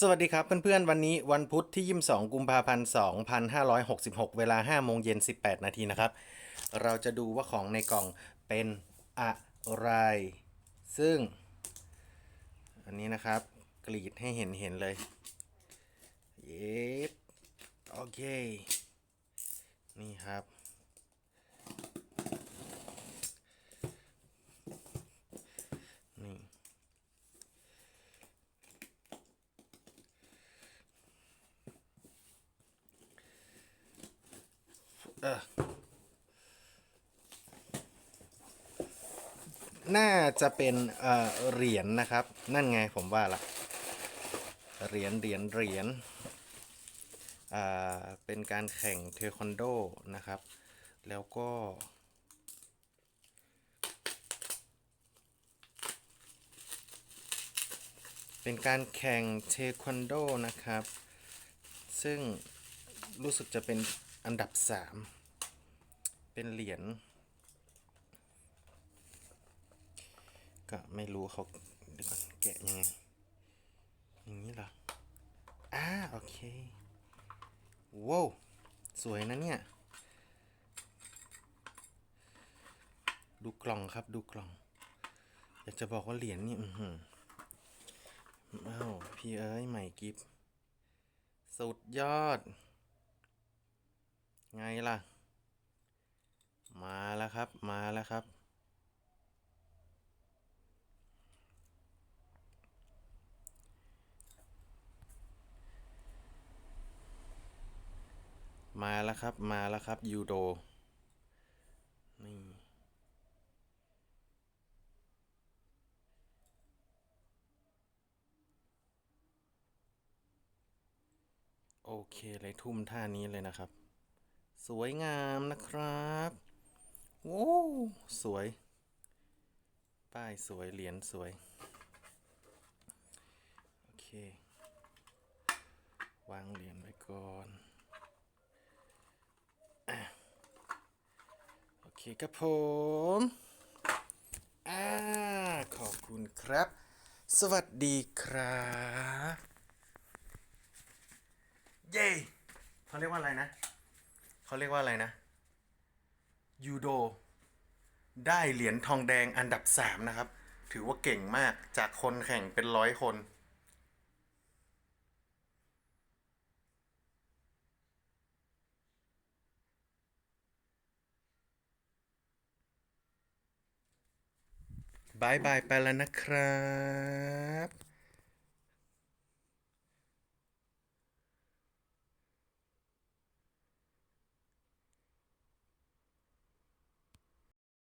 สวัสดีครับเพื่อนๆ วันนี้วันพุธที่ 22 กุมภาพันธ์ 2566 เวลา 5 โมงเย็น 18 นาทีนะครับ เราจะดูว่าของในกล่องเป็นอะไร ซึ่ง อันนี้นะครับ กรีดให้เห็นเห็นๆเลย เย็บ โอเค นี่ครับ น่าจะเป็นเหรียญนะครับ นั่นไงผมว่าละเหรียญเหรียญเหรียญเป็นการแข่งเทควันโดนะครับ แล้วก็เป็นการแข่งเทควันโดนะครับ ซึ่งรู้สึกจะเป็นอันดับสาม เป็นเหรียญก็ไม่รู้เขาเดี๋ยวก่อนแกะยังไงอย่างนี้เหรออ่าโอเคว้าวสวยนะเนี่ย ดูกล่องครับดูกล่อง อยากจะบอกว่าเหรียญนี่อือหืออ้าวพี่เอ้ยใหม่กิฟสุดยอด ไงล่ะ มาแล้วครับ มาแล้วครับ มาแล้วครับ มาแล้วครับ ยูโด นี่โอเคเลยทุ่มท่านี้เลยนะครับ สวยงามนะครับ โว้สวย ป้ายสวย เหรียญสวย โอเค วางเหรียญไว้ก่อนอโอเคครับผมอ่าขอบคุณครับ สวัสดีครับเย้เขาเรียกว่าอะไรนะ เขาเรียกว่าอะไรนะ ยูโด ได้เหรียญทองแดงอันดับสามนะครับ ถือว่าเก่งมากจากคนแข่งเป็นร้อยคน บายบายไปแล้วนะครับ